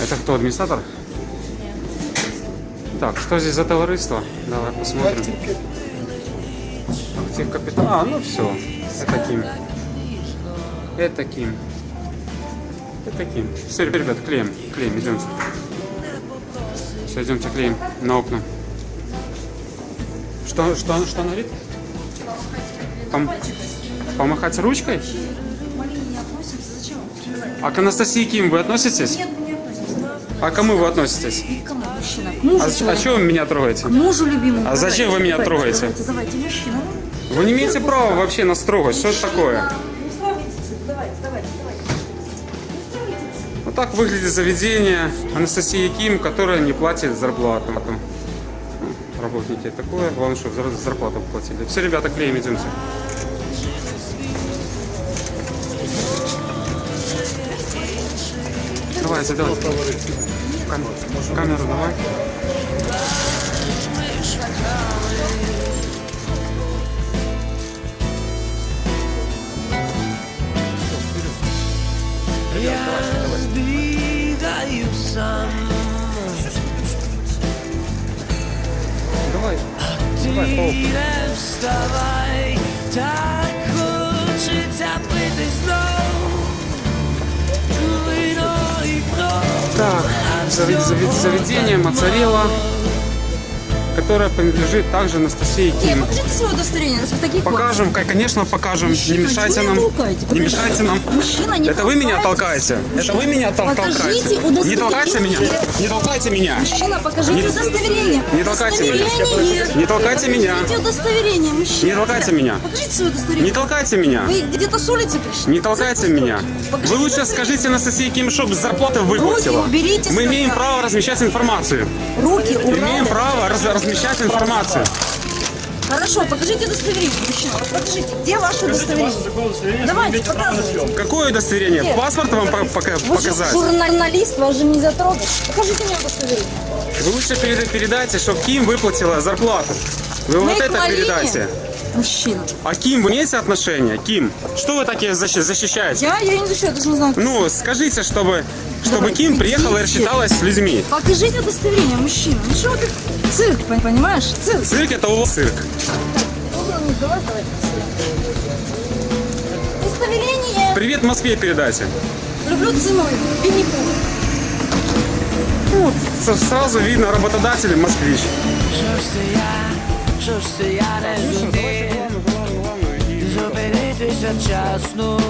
Это кто, администратор? Так, что здесь за товариство? Давай посмотрим. Актив капитал. А, ну все. Это Ким. Это Ким. Это Ким. Все, ребят, клеим. Клеим, идемте. Все, идемте клеим на окна. Что, что, что на вид? Пом- помахать ручкой? А к Анастасии Ким вы относитесь? Нет. А к кому вы относитесь? И к кому? Мужчина. К мужу. А, своему. а чего вы меня трогаете? К мужу любимому. А зачем вы меня трогаете? Давайте, давайте, мужчина. Вы не имеете права вообще нас трогать. Что это такое? Давайте, давайте. Вот так выглядит заведение Анастасии Ким, которая не платит зарплату. Работники такое. Главное, чтобы зар- зарплату платили. Все, ребята, клеим, идемте. Давайте, давайте. Кам- камеру давай. Давай. Давай, вставай, так хочеться пити знов. Так, заведение Моцарелла, которое принадлежит также Анастасии Не, Ким. покажите свое удостоверение, раз вы такие Покажем, ка- конечно, покажем. Не Мужчина, мешайте чего вы нам. Не Подождите. мешайте нам. Мужчина, не Это вы меня толкаете. Это вы меня толкаете. Не толкайте меня. Не толкайте меня. Мужчина, покажите Не- удостоверение. не толкайте меня. Не толкайте меня. Покажите удостоверение, мужчина. Не толкайте меня. Покажите свое удостоверение. Не толкайте меня. Вы где-то с улицы пришли? Не толкайте меня. Покажите Вы лучше скажите Анастасии Ким, чтобы зарплату выплатила. Руки уберите Мы имеем право размещать информацию. Руки убрали. Имеем право раз- размещать информацию. Хорошо, покажите удостоверение, мужчина. Вот покажите, где ваше удостоверение? Давайте, показывайте. Какое удостоверение? Нет. Паспорт вам по- пока- Вы же показать? журналист, вас же нельзя трогать. Покажите мне удостоверение. Вы лучше переда- передайте, чтобы Ким выплатила зарплату. Вы вот это передайте. Мужчина. А Ким, вы имеете отношение? Ким, что вы такие защи- защищаете? Я, я не защищаю, я даже не знаю. Ну, скажите, чтобы, чтобы Давай, Ким приехала и рассчиталась с людьми. Покажите удостоверение, мужчина. Ну что ты? Цирк, пон- понимаешь? Цирк. Цирк это у вас цирк. Ну, давай, давай. Удостоверение. Привет Москве передайте. Люблю ценой. Винни-Пух. Ну, с- сразу видно работодатель москвич. Що ж це я, що це я не зумів Зупинитися вчасно,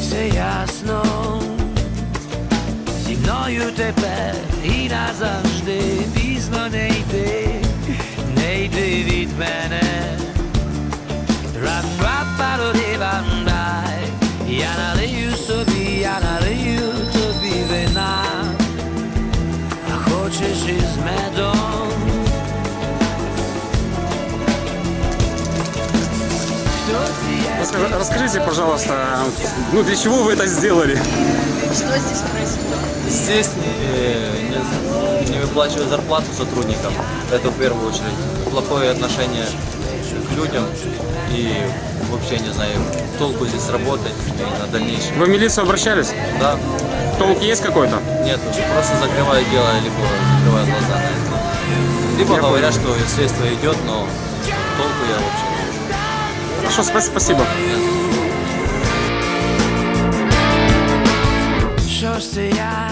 все ясно. Зі мною тепер і назавжди пізно не йти, не йди від мене. Ра-ра-па-ро-ри-бам-бай. Я налию собі, я налию тобі вина, а хочеш із медом. Расскажите, пожалуйста, ну для чего вы это сделали? Что здесь происходит? Здесь э, не, не выплачивают зарплату сотрудникам. Это в первую очередь. Плохое отношение к людям и вообще не знаю, толку здесь работать и на дальнейшем. Вы в милицию обращались? Да, Толк есть какой-то? нет, просто закрывают дело, либо закрывают глаза на это. Либо Я говорят, что следствие идет, но толку я вообще не. Хорошо, спа- спасибо. Що ж це я,